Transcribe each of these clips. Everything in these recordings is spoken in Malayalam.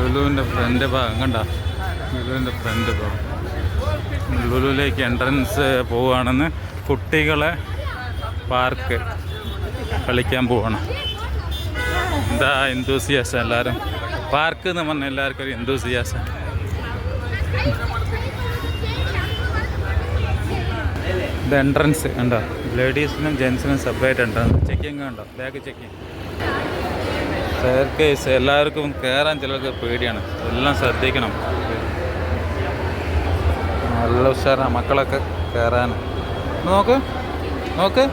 ലുലുവിന്റെ ഫ്രണ്ട് ഭാഗം കണ്ട? ലുലുവിന്റെ ഫ്രണ്ട് ഭാഗം. ലുലുവിലേക്ക് എൻട്രൻസ് പോവുകയാണെന്ന് കുട്ടികളെ പാർക്ക് കളിക്കാൻ പോവാണ്. എന്താ എന്തൂസിയാസം എല്ലാവരും പാർക്ക് എന്ന് പറഞ്ഞ എല്ലാവർക്കും ഒരു എന്തൂസിയാസം ഇത് എൻട്രൻസ് ഉണ്ടോ ലേഡീസിനും ജെൻസിനും സെപ്പറേറ്റ് എൻട്രൻസ് ചെക്കിങ് ഉണ്ടോ ബാഗ് ചെക്കിങ് സ്റ്റെയർ കേസ് എല്ലാവർക്കും കയറാൻ ചിലർക്ക് പേടിയാണ്. എല്ലാം ശ്രദ്ധിക്കണം. നല്ല ഉഷാറാണ് മക്കളൊക്കെ കയറാൻ നോക്ക് നോക്ക്.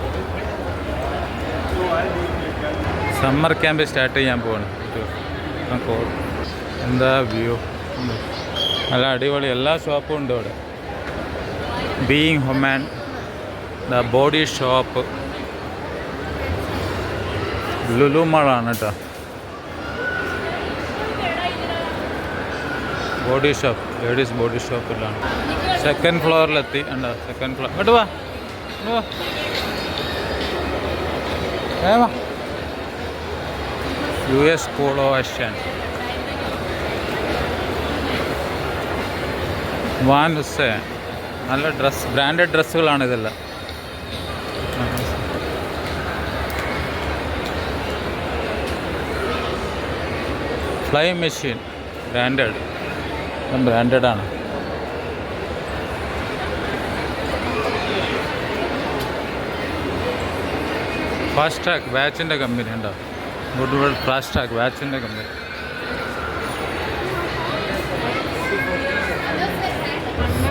സമ്മർ ക്യാമ്പ് സ്റ്റാർട്ട് ചെയ്യാൻ പോവാണ്. എന്താ വ്യൂ നല്ല അടിപൊളി എല്ലാ ഷോപ്പും ഉണ്ട് ഇവിടെ being human the body shop Lulu മാളാണ് കേട്ടോ ബോഡി ഷോപ്പ് ലേഡീസ് ബോഡി ഷോപ്പിലാണ്. സെക്കൻഡ് ഫ്ലോറിലെത്തി ഉണ്ടോ സെക്കൻഡ് ഫ്ലോർ ഇങ്ങോട്ട് വാ. വാ. യു എസ് പോളോ അഷ്യൻ വാൻ ഹുസൈൻ നല്ല ഡ്രസ് ബ്രാൻഡഡ് ഡ്രസ്സുകളാണ് ഇതെല്ലാം. ഫ്ലൈ മെഷീൻ ബ്രാൻഡഡ് ബ്രാൻഡഡ് ആണ്. ഫാസ്റ്റ് ട്രാക്ക് വാച്ചിന്റെ കമ്പനി ഉണ്ടോ? ഗുഡ് വേൾഡ് ഫാസ്റ്റ് ട്രാക്ക് വാച്ചിന്റെ കമ്പനി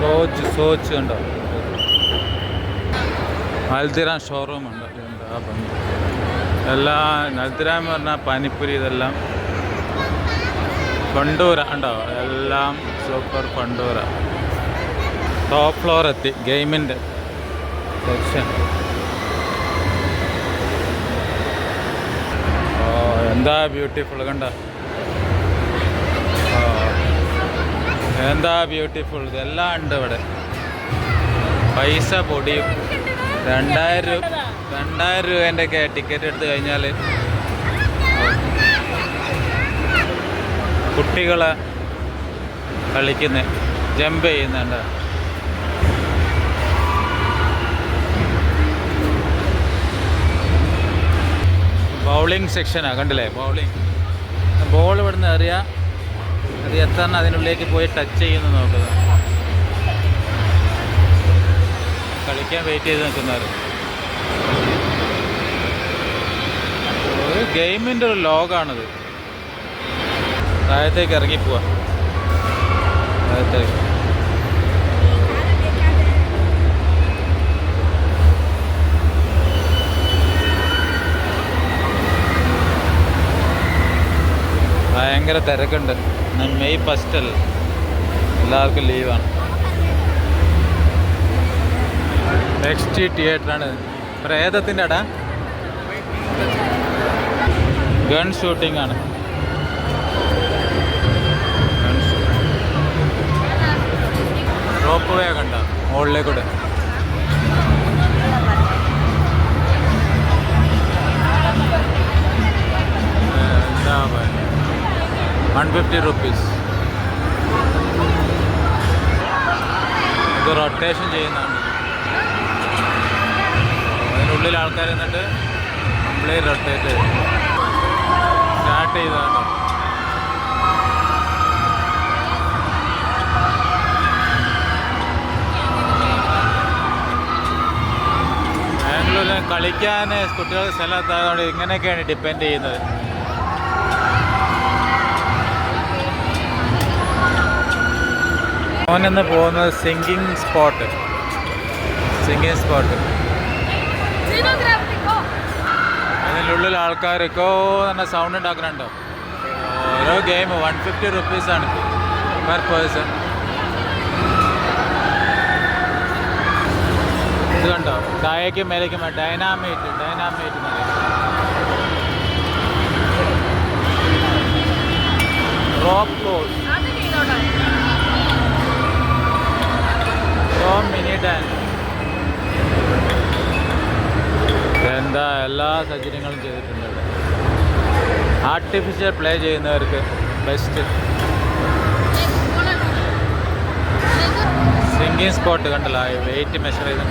സോച്ച് സോച്ച് ഉണ്ടോ? ഹൽദിറാം ഷോറൂം ഉണ്ട്. ഭംഗി? എല്ലാ ഹൽദിറാം എന്ന് പറഞ്ഞാൽ പാനിപ്പൂരി ഇതെല്ലാം കൊണ്ടൂര. ഉണ്ടോ എല്ലാം സൂപ്പർ കൊണ്ടൂര. ടോപ്പ് ഫ്ലോർ എത്തി. ഗെയിമിന്റെ സെക്ഷൻ ഓ എന്താ ബ്യൂട്ടിഫുൾ കണ്ട? എന്താ ബ്യൂട്ടിഫുൾ ഇതെല്ലാം ഉണ്ട് ഇവിടെ. പൈസ പൊടിയും. രണ്ടായിരം രൂപ രണ്ടായിരം രൂപേന്റെ ഒക്കെ ടിക്കറ്റ് എടുത്തു കഴിഞ്ഞാൽ കുട്ടികളെ കളിക്കുന്ന ജമ്പ് ചെയ്യുന്നുണ്ട്. ബൗളിംഗ് സെക്ഷനാണ് കണ്ടില്ലേ? ബൗളിംഗ് ബോൾ ഇവിടുന്ന് എറിയാം അത് എത്ര അതിനുള്ളിലേക്ക് പോയി ടച്ച് ചെയ്യുന്നു നോക്കുക കളിക്കാൻ വെയിറ്റ് ചെയ്ത് നിൽക്കുന്നവർ ഗെയിമിന്റെ ഒരു ലോകാണിത്. താഴത്തേക്ക് ഇറങ്ങി പോവാ. താഴത്തേക്ക്. ഭയങ്കര തിരക്കുണ്ട്. മെയ് ഫസ്റ്റ് അല്ല? എല്ലാവർക്കും ലീവാണ് നെക്സ്റ്റ് തിയേറ്ററാണ് പ്രേതത്തിന്റെ അടാ ഗൺ ഷൂട്ടിംഗ് ആണ്. റോപ്പ് വേ കണ്ട? മുകളിലേക്കൂടെ. എന്താ വൺ ഫിഫ്റ്റി റുപ്പീസ് ഇത് റൊട്ടേഷൻ ചെയ്യുന്നതാണ്. അതിനുള്ളിൽ ആൾക്കാർ എന്നിട്ട് കംപ്ലീറ്റ് റൊട്ടേറ്റ് സ്റ്റാർട്ട് ചെയ്തതാണ്. കളിക്കാൻ കുട്ടികൾ സ്ഥലത്തായതുകൊണ്ട് ഇങ്ങനെയൊക്കെയാണ് ഡിപ്പെൻഡ് ചെയ്യുന്നത്. മോനെന്ന് പോകുന്നത് സിംഗിങ് സ്പോട്ട് സിംഗിങ് സ്പോട്ട് അതിനുള്ളിൽ ആൾക്കാരൊക്കെ തന്നെ സൗണ്ട് ഉണ്ടാക്കുന്നുണ്ടോ? ഓരോ ഗെയിം വൺ ഫിഫ്റ്റി റുപ്പീസാണ് പെർ പേഴ്സൺ ഇത് കണ്ടോ? താഴേക്കും മേലേക്കും ഡൈനാമേറ്റ് ഡൈനാമേറ്റ് റോപ്പ് ക്ലോസ് എന്താ എല്ലാ സൗകര്യങ്ങളും ചെയ്തിട്ടുണ്ട് ഇവിടെ. ആർട്ടിഫിഷ്യൽ പ്ലേ ചെയ്യുന്നവർക്ക് ബെസ്റ്റ് സിംഗിങ് സ്പോട്ട് കണ്ടല്ലോ വെയിറ്റ് മെഷർ ചെയ്ത്.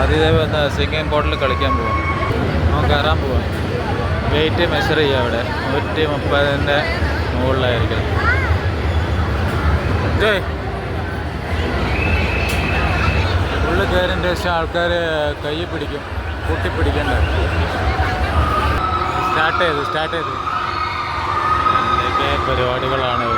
അതിതേപോലെ സിംഗിങ് ബോട്ടിൽ കളിക്കാൻ പോവാം. നമുക്ക് കയറാൻ പോവാം. വെയിറ്റ് മെഷർ ചെയ്യുക അവിടെ. നൂറ്റി മുപ്പതിന്റെ മുകളിലായിരിക്കും ജയ് ഉള്ളിൽ കയറിന്റെ ശേഷം ആൾക്കാർ കൈ പിടിക്കും. കൂട്ടി പിടിക്കണ്ട? സ്റ്റാർട്ട് ചെയ്തു സ്റ്റാർട്ട് ചെയ്തു. എന്തൊക്കെ പരിപാടികളാണ്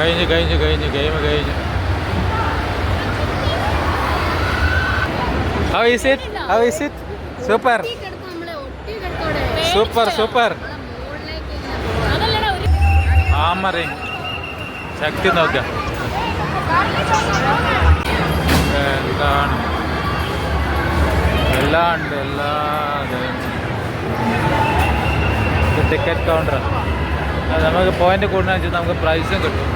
കഴിഞ്ഞു കഴിഞ്ഞ് കഴിഞ്ഞ് ഗെയിം കഴിഞ്ഞ്. How is it how is it super super super hammering ശക്തി നോക്കുക എന്താണ്? എല്ലാം ഉണ്ട് എല്ലാ ടിക്കറ്റ് കൗണ്ടർ നമുക്ക് പോയിന്റ് കൂടുന്ന നമുക്ക് പ്രൈസും കിട്ടും.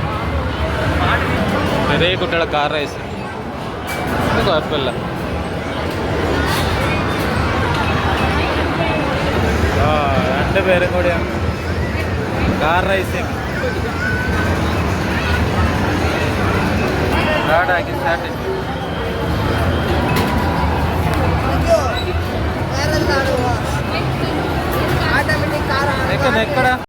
ചെറിയ കുട്ടികളെ കാർ റേസ് ഇത് കുഴപ്പമില്ല. ആ രണ്ട് പേരും കൂടിയാണ് കാർ റേസിങ് സ്റ്റാർട്ട് ആക്കി സ്റ്റാർട്ട്